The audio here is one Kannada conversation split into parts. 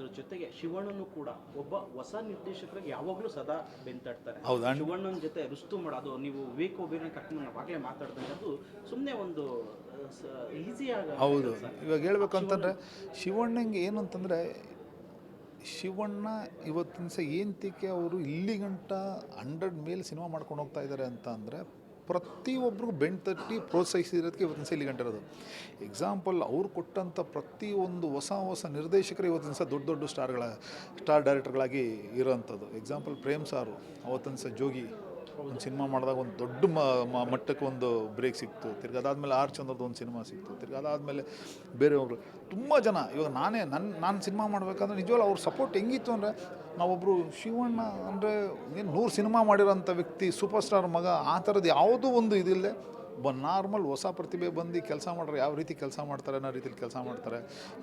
ಅದ್ರ ಜೊತೆಗೆ ಶಿವಣ್ಣನು ಕೂಡ ಒಬ್ಬ ಹೊಸ ನಿರ್ದೇಶಕರಿಗೆ ಯಾವಾಗಲೂ ಸದಾ ಬೆಂತಾಡ್ತಾರೆ. ಹೌದಾ? ಶಿವಣ್ಣನ ಜೊತೆ ರುಸ್ತು ಮಾಡೋದು ನೀವು ವಿವೇಕ್ ಒಬ್ಬರ ಕರ್ಕೊಂಡು ಮಾತಾಡ್ದಂಗೆ ಅದು ಸುಮ್ಮನೆ ಒಂದು ಈಸಿ ಆಗ ಹೌದು. ಇವಾಗ ಹೇಳ್ಬೇಕು ಅಂತಂದರೆ ಶಿವಣ್ಣಂಗೆ ಏನು ಅಂತಂದರೆ ಶಿವಣ್ಣ ಇವತ್ತಿನ ಸಹ ಏಂತಿಕೆ ಅವರು ಇಲ್ಲಿಗಂಟ ಹಂಡ್ರೆಡ್ ಮೇಲೆ ಸಿನಿಮಾ ಮಾಡ್ಕೊಂಡು ಹೋಗ್ತಾ ಇದ್ದಾರೆ ಅಂತ ಅಂದರೆ ಪ್ರತಿಯೊಬ್ಬರಿಗೂ ಬೆಂಡ್ ತಟ್ಟಿ ಪ್ರೋತ್ಸಾಹಿಸಿರೋದಕ್ಕೆ ಇವತ್ತಿನ ಸಹ ಇಲ್ಲಿ ಗಂಟೆ ಎಕ್ಸಾಂಪಲ್ ಅವ್ರು ಕೊಟ್ಟಂಥ ಪ್ರತಿಯೊಂದು ಹೊಸ ಹೊಸ ನಿರ್ದೇಶಕರು ಇವತ್ತಿನ ಸಹ ದೊಡ್ಡ ದೊಡ್ಡ ಸ್ಟಾರ್ಗಳ, ಸ್ಟಾರ್ ಡೈರೆಕ್ಟರ್ಗಳಾಗಿ ಇರೋವಂಥದ್ದು ಎಕ್ಸಾಂಪಲ್ ಪ್ರೇಮ್ ಸಾರು, ಅವತ್ತಿನ ಸಹ ಜೋಗಿ. ಒಂದು ಸಿನಿಮಾ ಮಾಡಿದಾಗ ಒಂದು ದೊಡ್ಡ ಮಟ್ಟಕ್ಕೆ ಒಂದು ಬ್ರೇಕ್ ಸಿಕ್ತು. ತಿರ್ಗಿ ಅದಾದಮೇಲೆ ಆರ್ ಚಂದ್ರದ್ದು ಒಂದು ಸಿನಿಮಾ ಸಿಕ್ತು. ತಿರ್ಗಿ ಅದಾದಮೇಲೆ ಬೇರೆಯವರು ತುಂಬ ಜನ, ಇವಾಗ ನಾನೇ ನನ್ನ ನಾನು ಸಿನಿಮಾ ಮಾಡಬೇಕಂದ್ರೆ ನಿಜವಾಗ್ಲೂ ಅವ್ರ ಸಪೋರ್ಟ್ ಹೆಂಗಿತ್ತು ಅಂದರೆ ನಾವೊಬ್ಬರು ಶಿವಣ್ಣ ಅಂದರೆ ಏನು ನೂರು ಸಿನಿಮಾ ಮಾಡಿರೋಂಥ ವ್ಯಕ್ತಿ ಸೂಪರ್ ಸ್ಟಾರ್ ಮಗ, ಆ ಥರದ್ದು ಯಾವುದೂ ಒಂದು ಇದಿಲ್ಲದೆ ಒಬ್ಬ ನಾರ್ಮಲ್ ಹೊಸ ಪ್ರತಿಭೆ ಬಂದು ಕೆಲಸ ಮಾಡ್ರೆ ಯಾವ ರೀತಿ ಕೆಲಸ ಮಾಡ್ತಾರೆ, ಅನ್ನೋ ರೀತಿಲಿ ಕೆಲಸ ಮಾಡ್ತಾರೆ.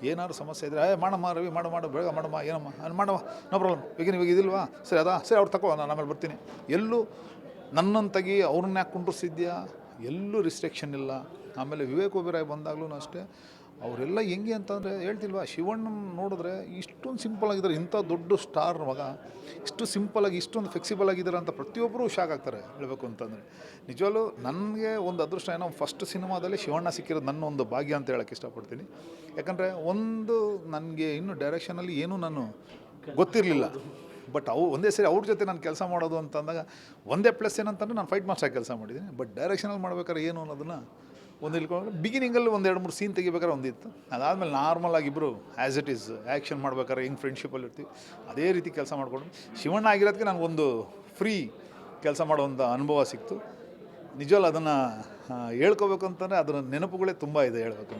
ಏನಾದ್ರು ಸಮಸ್ಯೆ ಇದ್ದರೆ ಏ, ಮಾಡಮ್ಮ ರವಿ, ಮಾಡು ಮಾಡು, ಬೇಗ ಮಾಡಮ್ಮ, ಏನಮ್ಮ? ಅನ್ ಮಾಡವ ನೋ ಪ್ರಾಬ್ಲಮ್. ಈಗ ಇದಿಲ್ವಾ ಸರಿ, ಅದಾ, ಸರಿ, ಅವ್ರು ತಗೋ ನಾನು ಆಮೇಲೆ ಬರ್ತೀನಿ. ಎಲ್ಲೂ ನನ್ನನ್ನು ತೆಗಿ ಅವ್ರನ್ನ ಯಾಕೆ ಕುಂಡ್ರಿಸಿದ್ಯಾ? ಎಲ್ಲೂ ರಿಸ್ಟ್ರಿಕ್ಷನ್ ಇಲ್ಲ. ಆಮೇಲೆ ವಿವೇಕ್ ಒಬೆರಾಯ್ ಬಂದಾಗಲೂ ಅಷ್ಟೇ. ಅವರೆಲ್ಲ ಹೆಂಗೆ ಅಂತಂದರೆ ಹೇಳ್ತಿಲ್ವಾ, ಶಿವಣ್ಣನ ನೋಡಿದ್ರೆ ಇಷ್ಟೊಂದು ಸಿಂಪಲ್ ಆಗಿದ್ದಾರೆ, ಇಂಥ ದೊಡ್ಡ ಸ್ಟಾರ್ ಮಗ. ಇಷ್ಟು ಸಿಂಪಲಾಗಿ ಇಷ್ಟೊಂದು ಫ್ಲೆಕ್ಸಿಬಲ್ ಆಗಿದ್ದಾರೆ ಅಂತ ಪ್ರತಿಯೊಬ್ಬರು ಶಾಕ್ ಆಗ್ತಾರೆ, ಹೇಳಬೇಕು ಅಂತಂದರೆ. ನಿಜವಾಗ್ಲೂ ನನಗೆ ಒಂದು ಅದೃಷ್ಟ ಏನೋ ಫಸ್ಟ್ ಸಿನಿಮಾದಲ್ಲಿ ಶಿವಣ್ಣ ಸಿಕ್ಕಿರೋದು ನನ್ನ ಒಂದು ಭಾಗ್ಯ ಅಂತ ಹೇಳೋಕ್ಕೆ ಇಷ್ಟಪಡ್ತೀನಿ. ಯಾಕಂದರೆ ಒಂದು ನನಗೆ ಇನ್ನೂ ಡೈರೆಕ್ಷನಲ್ಲಿ ಏನೂ ನಾನು ಗೊತ್ತಿರಲಿಲ್ಲ. ಬಟ್ ಅವು ಒಂದೇ ಸರಿ ಅವ್ರ ಜೊತೆ ನಾನು ಕೆಲಸ ಮಾಡೋದು ಅಂತಂದಾಗ, ಒಂದೇ ಪ್ಲಸ್ ಏನಂತಂದ್ರೆ ನಾನು ಫೈಟ್ ಮಾಸ್ಟರ್ ಕೆಲಸ ಮಾಡಿದ್ದೀನಿ. ಬಟ್ ಡೈರೆಕ್ಷನಲ್ಲಿ ಮಾಡ್ಬೇಕಾದ್ರೆ ಏನು ಅನ್ನೋದನ್ನು ಒಂದು ಇಲ್ಕೊಂಡು ಬಿಗಿನಿಂಗಲ್ಲಿ ಒಂದು ಎರಡು ಮೂರು ಸೀನ್ ತೆಗಿಬೇಕಾದ್ರೆ ಒಂದಿತ್ತು ಅದಾದಮೇಲೆ ನಾರ್ಮಲ್ ಆಗಿ ಇಬ್ಬರು ಆ್ಯಸ್ ಇಟ್ ಈಸ್ ಆ್ಯಕ್ಷನ್ ಮಾಡ್ಬೇಕಾದ್ರೆ ಹೆಂಗೆ ಫ್ರೆಂಡ್ಶಿಪ್ಪಲ್ಲಿ ಇರ್ತೀವಿ. ಅದೇ ರೀತಿ ಕೆಲಸ ಮಾಡಿಕೊಂಡು ಶಿವಣ್ಣ ಆಗಿರೋದಕ್ಕೆ ನನಗೊಂದು ಫ್ರೀ ಕೆಲಸ ಮಾಡೋ ಒಂದು ಅನುಭವ ಸಿಕ್ತು. ನಿಜವಲ್ಲ ಅದನ್ನು ಹೇಳ್ಕೋಬೇಕು ಅಂತಂದರೆ ಅದರ ನೆನಪುಗಳೇ ತುಂಬ ಇದೆ ಹೇಳಬೇಕು